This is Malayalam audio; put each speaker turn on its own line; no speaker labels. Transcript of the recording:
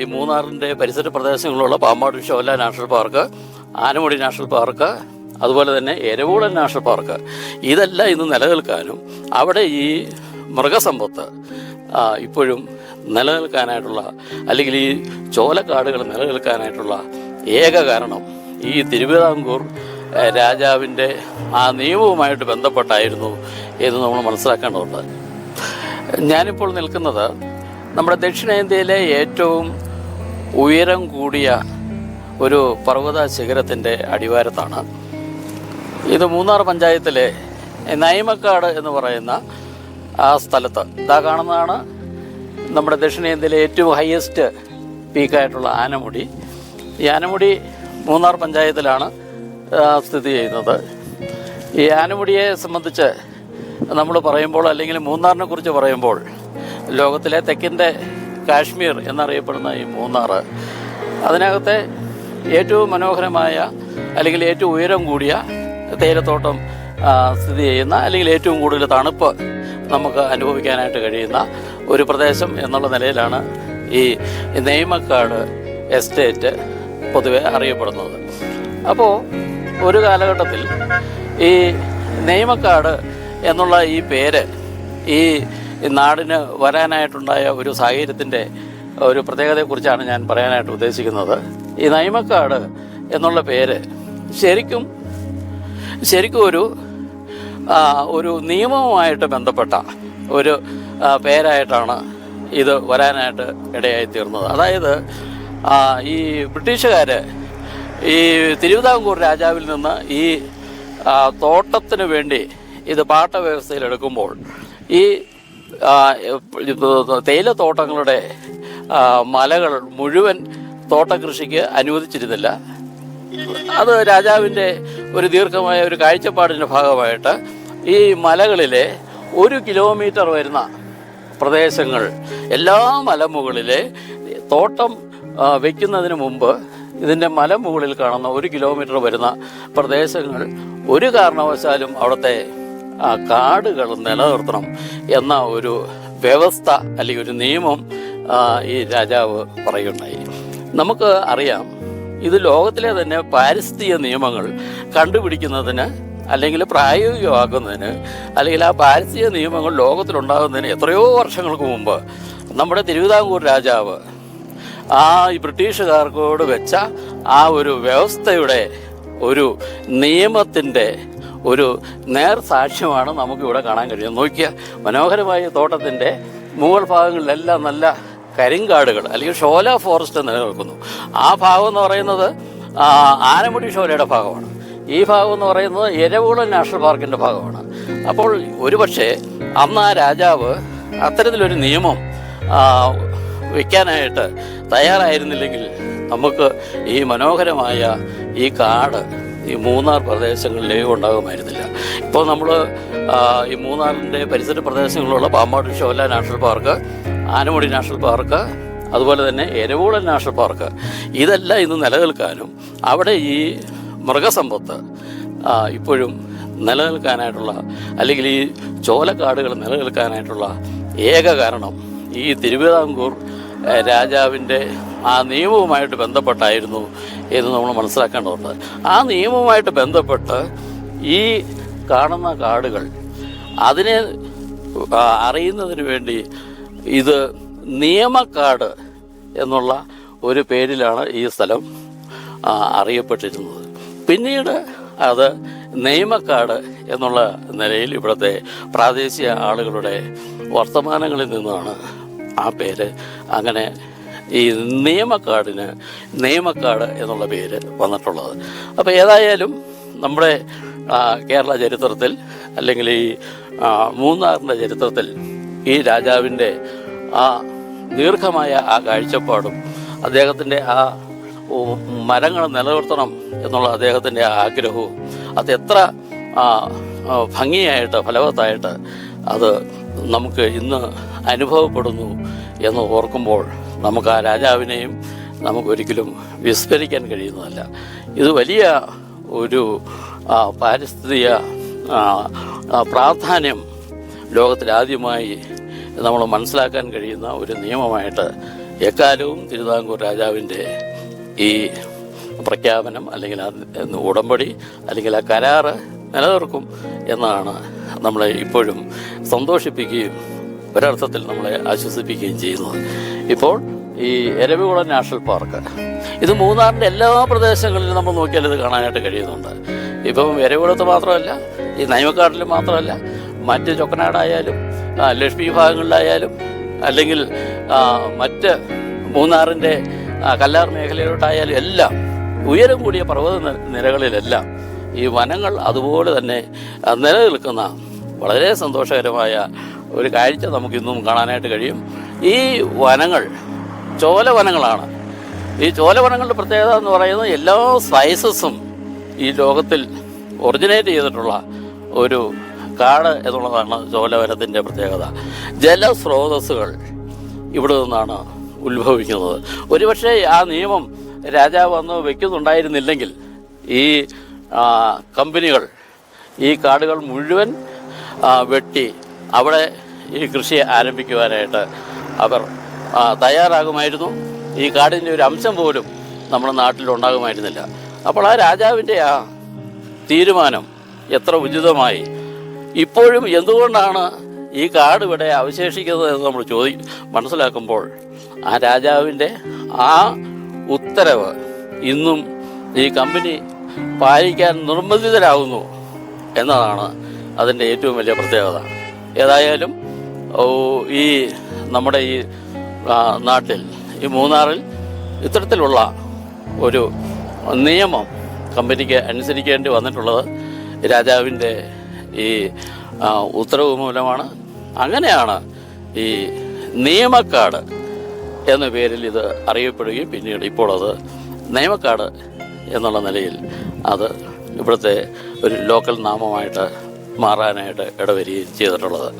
ഈ മൂന്നാറിന്റെ പരിസര പ്രദേശങ്ങളിലുള്ള Pambad Shola national park Anamudi national park അതുപോലെ തന്നെ എരവൂളൻ നാഷണൽ പാർക്ക്. ഇതെല്ലാം ഇന്ന് നിലനിൽക്കാനും അവിടെ ഈ മൃഗസമ്പത്ത് ഇപ്പോഴും നിലനിൽക്കാനായിട്ടുള്ള അല്ലെങ്കിൽ ഈ ചോലക്കാടുകൾ നിലനിൽക്കാനായിട്ടുള്ള ഏക കാരണം ഈ തിരുവിതാംകൂർ രാജാവിന്റെ ആ നിയമവുമായിട്ട് ബന്ധപ്പെട്ടായിരുന്നു എന്ന് നമ്മൾ മനസ്സിലാക്കേണ്ടതുണ്ട്. ഞാനിപ്പോൾ നിൽക്കുന്നത് നമ്മുടെ ദക്ഷിണേന്ത്യയിലെ ഏറ്റവും ഉയരം കൂടിയ ഒരു പർവത ശിഖരത്തിന്റെ അടിവാരത്താണ്. ഇത് മൂന്നാർ പഞ്ചായത്തിലെ നൈമക്കാട് എന്ന് പറയുന്ന ആ സ്ഥലത്ത്. ഇതാ കാണുന്നതാണ് നമ്മുടെ ദക്ഷിണേന്ത്യയിലെ ഏറ്റവും ഹയസ്റ്റ് പീക്കായിട്ടുള്ള ആനമുടി. ഈ ആനമുടി മൂന്നാർ പഞ്ചായത്തിലാണ് സ്ഥിതി ചെയ്യുന്നത്. ഈ ആനമുടിയെ സംബന്ധിച്ച് നമ്മൾ പറയുമ്പോൾ അല്ലെങ്കിൽ മൂന്നാറിനെ കുറിച്ച് പറയുമ്പോൾ ലോകത്തിലെ തെക്കിന്റെ കാശ്മീർ എന്നറിയപ്പെടുന്ന ഈ മൂന്നാർ അതിനകത്തെ ഏറ്റവും മനോഹരമായ അല്ലെങ്കിൽ ഏറ്റവും ഉയരം കൂടിയ തേയിലത്തോട്ടം സ്ഥിതി ചെയ്യുന്ന അല്ലെങ്കിൽ ഏറ്റവും കൂടുതൽ തണുപ്പ് നമുക്ക് അനുഭവിക്കാനായിട്ട് കഴിയുന്ന ഒരു പ്രദേശം എന്നുള്ള നിലയിലാണ് ഈ നെയ്മക്കാട് എസ്റ്റേറ്റ് പൊതുവെ അറിയപ്പെടുന്നത്. അപ്പോൾ ഒരു കാലഘട്ടത്തിൽ ഈ നെയ്മക്കാട് എന്നുള്ള ഈ പേര് ഈ നാടിന് വരാനായിട്ടുണ്ടായ ഒരു സാഹചര്യത്തിന്റെ ഒരു പ്രത്യേകതയെക്കുറിച്ചാണ് ഞാൻ പറയാനായിട്ട് ഉദ്ദേശിക്കുന്നത്. ഈ നൈമക്കാട് എന്നുള്ള പേര് ശരിക്കും ശരിക്കും ഒരു ഒരു നിയമവുമായിട്ട് ബന്ധപ്പെട്ട ഒരു പേരായിട്ടാണ് ഇത് വരാനായിട്ട് ഇടയായി തീർന്നത്. അതായത് ഈ ബ്രിട്ടീഷുകാർ ഈ തിരുവിതാംകൂർ രാജാവിൽ നിന്ന് ഈ തോട്ടത്തിന് വേണ്ടി ഇത് പാട്ട വ്യവസ്ഥയിൽ എടുക്കുമ്പോൾ ഈ ആ, തോട്ടങ്ങളുടെ മലകൾ മുഴുവൻ തോട്ടകൃഷിക്ക് അനുവദിച്ചിരുന്നില്ല. അത് രാജാവിന്റെ ഒരു ദീർഘമായ ഒരു കാഴ്ചപ്പാടിന്റെ ഭാഗമായിട്ട് ഈ മലകളിലെ ഒരു കിലോമീറ്റർ വരുന്ന പ്രദേശങ്ങൾ എല്ലാ മലമുകളിലെ തോട്ടം വയ്ക്കുന്നതിന് മുമ്പ് ഇതിന്റെ മലമുകളിൽ കാണുന്ന ഒരു കിലോമീറ്റർ വരുന്ന പ്രദേശങ്ങൾ ഒരു കാരണവശാലും അവിടുത്തെ കാടുകൾ നിലനിർത്തണം എന്ന ഒരു വ്യവസ്ഥ അല്ലെങ്കിൽ ഒരു നിയമം ഈ രാജാവ് പറയുണ്ടായി നമുക്ക് അറിയാം ഇത് ലോകത്തിലെ തന്നെ പാരിസ്ഥിതിക നിയമങ്ങൾ കണ്ടുപിടിക്കുന്നതിന് അല്ലെങ്കിൽ പ്രായോഗികമാക്കുന്നതിന് അല്ലെങ്കിൽ ആ പാരിസ്ഥിതിക നിയമങ്ങൾ ലോകത്തിലുണ്ടാകുന്നതിന് എത്രയോ വർഷങ്ങൾക്ക് മുമ്പ് നമ്മുടെ തിരുവിതാംകൂർ രാജാവ് ആ ഈ ബ്രിട്ടീഷുകാർക്കോട് വെച്ച ആ ഒരു വ്യവസ്ഥയുടെ ഒരു നിയമത്തിന്റെ ഒരു നേർ സാക്ഷ്യമാണ് നമുക്കിവിടെ കാണാൻ കഴിയുന്നത്. നോക്കിയ മനോഹരമായ തോട്ടത്തിന്റെ മുകൾ ഭാഗങ്ങളിലെല്ലാം നല്ല കരിങ്കാടുകൾ അല്ലെങ്കിൽ ഷോല ഫോറസ്റ്റ് നിലനിൽക്കുന്നു. ആ ഭാഗം എന്ന് പറയുന്നത് ആനമുടി ഷോലയുടെ ഭാഗമാണ്. ഈ ഭാഗം എന്ന് പറയുന്നത് എരവുകുളം നാഷണൽ പാർക്കിന്റെ ഭാഗമാണ്. അപ്പോൾ ഒരുപക്ഷെ അന്ന് ആ രാജാവ് അത്തരത്തിലൊരു നിയമം വയ്ക്കാനായിട്ട് തയ്യാറായിരുന്നില്ലെങ്കിൽ നമുക്ക് ഈ മനോഹരമായ ഈ കാട് ഈ മൂന്നാർ പ്രദേശങ്ങളിലേക്ക് ഉണ്ടാകുമായിരുന്നില്ല. ഇപ്പോൾ നമ്മൾ ഈ മൂന്നാറിന്റെ പരിസര പ്രദേശങ്ങളിലുള്ള Pambad Shola national park Anamudi national park അതുപോലെ തന്നെ എരവൂളൻ നാഷണൽ പാർക്ക് ഇതെല്ലാം ഇന്ന് നിലനിൽക്കാനും അവിടെ ഈ മൃഗസമ്പത്ത് ഇപ്പോഴും നിലനിൽക്കാനായിട്ടുള്ള അല്ലെങ്കിൽ ഈ ചോലക്കാടുകൾ നിലനിൽക്കാനായിട്ടുള്ള ഏക കാരണം ഈ തിരുവിതാംകൂർ രാജാവിന്റെ ആ നിയമവുമായിട്ട് ബന്ധപ്പെട്ടായിരുന്നു എന്ന് നമ്മൾ മനസ്സിലാക്കേണ്ടതുണ്ട് ആ നിയമവുമായിട്ട് ബന്ധപ്പെട്ട് ഈ കാണുന്ന കാടുകൾ അതിനെ അറിയുന്നതിന് വേണ്ടി ഇത് നിയമക്കാട് എന്നുള്ള ഒരു പേരിലാണ് ഈ സ്ഥലം അറിയപ്പെട്ടിരുന്നത്. പിന്നീട് അത് നെയ്മക്കാട് എന്നുള്ള നിലയിൽ ഇവിടുത്തെ പ്രാദേശിക ആളുകളുടെ വർത്തമാനങ്ങളിൽ നിന്നാണ് ആ പേര് അങ്ങനെ ഈ നിയമക്കാടിന് നിയമക്കാട് എന്നുള്ള പേര് വന്നിട്ടുള്ളത്. അപ്പോൾ ഏതായാലും നമ്മുടെ കേരള ചരിത്രത്തിൽ അല്ലെങ്കിൽ ഈ മൂന്നാറിന്റെ ചരിത്രത്തിൽ ഈ രാജാവിന്റെ ആ ദീർഘമായ ആ കാഴ്ചപ്പാടും അദ്ദേഹത്തിന്റെ ആ മരങ്ങൾ നിലനിർത്തണം എന്നുള്ള അദ്ദേഹത്തിന്റെ ആ ആഗ്രഹവും അത് എത്ര ഭംഗിയായിട്ട് ഫലവത്തായിട്ട് അത് നമുക്ക് ഇന്ന് അനുഭവപ്പെടുന്നു എന്ന് ഓർക്കുമ്പോൾ നമുക്ക് ആ രാജാവിനെയും നമുക്കൊരിക്കലും വിസ്മരിക്കാൻ കഴിയുന്നതല്ല. ഇത് വലിയ ഒരു പാരിസ്ഥിതിക പ്രാധാന്യം ലോകത്തിലാദ്യമായി നമ്മൾ മനസ്സിലാക്കാൻ കഴിയുന്ന ഒരു നിയമമായിട്ട് എക്കാലവും തിരുവിതാംകൂർ രാജാവിന്റെ ഈ പ്രഖ്യാപനം അല്ലെങ്കിൽ ആ ഉടമ്പടി അല്ലെങ്കിൽ ആ കരാറ് നിലനിർക്കും എന്നാണ് നമ്മളെ ഇപ്പോഴും സന്തോഷിപ്പിക്കുകയും ഒരർത്ഥത്തിൽ നമ്മളെ ആശ്വസിപ്പിക്കുകയും ചെയ്യുന്നത് ഇപ്പോൾ ഈ എരവികുളം നാഷണൽ പാർക്ക്. ഇത് മൂന്നാറിന്റെ എല്ലാ പ്രദേശങ്ങളിലും നമ്മൾ നോക്കിയാൽ ഇത് കാണാനായിട്ട് കഴിയുന്നുണ്ട്. ഇപ്പം എരവികുളത്ത് മാത്രമല്ല ഈ നയമക്കാട്ടിൽ മാത്രമല്ല മറ്റ് ചൊക്കനാടായാലും ലക്ഷ്മി ഭാഗങ്ങളിലായാലും അല്ലെങ്കിൽ മറ്റ് മൂന്നാറിന്റെ കല്ലാർ മേഖലയിലോട്ടായാലും എല്ലാം ഉയരം കൂടിയ പർവത നിരകളിലെല്ലാം ഈ വനങ്ങൾ അതുപോലെ തന്നെ നിലനിൽക്കുന്ന വളരെ സന്തോഷകരമായ ഒരു കാഴ്ച നമുക്കിന്നും കാണാനായിട്ട് കഴിയും. ഈ വനങ്ങൾ ചോലവനങ്ങളാണ് ഈ ചോലവനങ്ങളുടെ പ്രത്യേകത എന്ന് പറയുന്നത് എല്ലാ സൈസസും ഈ ലോകത്തിൽ ഒറിജിനേറ്റ് ചെയ്തിട്ടുള്ള ഒരു കാട് എന്നുള്ളതാണ് ചോലവനത്തിന്റെ പ്രത്യേകത. ജലസ്രോതസ്സുകൾ ഇവിടെ നിന്നാണ് ഉത്ഭവിക്കുന്നത്. ഒരുപക്ഷെ ആ നിയമം രാജാവ് വന്ന് വയ്ക്കുന്നുണ്ടായിരുന്നില്ലെങ്കിൽ ഈ കമ്പനികൾ ഈ കാടുകൾ മുഴുവൻ വെട്ടി അവിടെ ഈ കൃഷി ആരംഭിക്കുവാനായിട്ട് അവർ തയ്യാറാകുമായിരുന്നു. ഈ കാടിന്റെ ഒരു അംശം പോലും നമ്മുടെ നാട്ടിൽ ഉണ്ടാകുമായിരുന്നില്ല. അപ്പോൾ ആ രാജാവിന്റെ ആ തീരുമാനം എത്ര ഉചിതമായി. ഇപ്പോഴും എന്തുകൊണ്ടാണ് ഈ കാട് ഇവിടെ അവശേഷിക്കുന്നത് എന്ന് നമ്മൾ ചോദി മനസ്സിലാക്കുമ്പോൾ ആ രാജാവിന്റെ ആ ഉത്തരവ് ഇന്നും ഈ കമ്പനി പാലിക്കാൻ നിർബന്ധിതരാകുന്നു എന്നതാണ് അതിന്റെ ഏറ്റവും വലിയ പ്രത്യേകത. ഏതായാലും ഈ നമ്മുടെ ഈ നാട്ടിൽ ഈ മൂന്നാറിൽ ഇത്തരത്തിലുള്ള ഒരു നിയമം കമ്പനിക്ക് അനുസരിക്കേണ്ടി വന്നിട്ടുള്ളത് രാജാവിന്റെ ഈ ഉത്തരവ് മൂലമാണ്. അങ്ങനെയാണ് ഈ നിയമക്കാട് എന്ന പേരിൽ ഇത് അറിയപ്പെടുകയും പിന്നീട് ഇപ്പോൾ അത് നിയമക്കാട് എന്നുള്ള നിലയിൽ അത് ഇവിടുത്തെ ഒരു ലോക്കൽ നാമമായിട്ട് മാറാനായിട്ട് ഇടവരികയും ചെയ്തിട്ടുള്ളത്.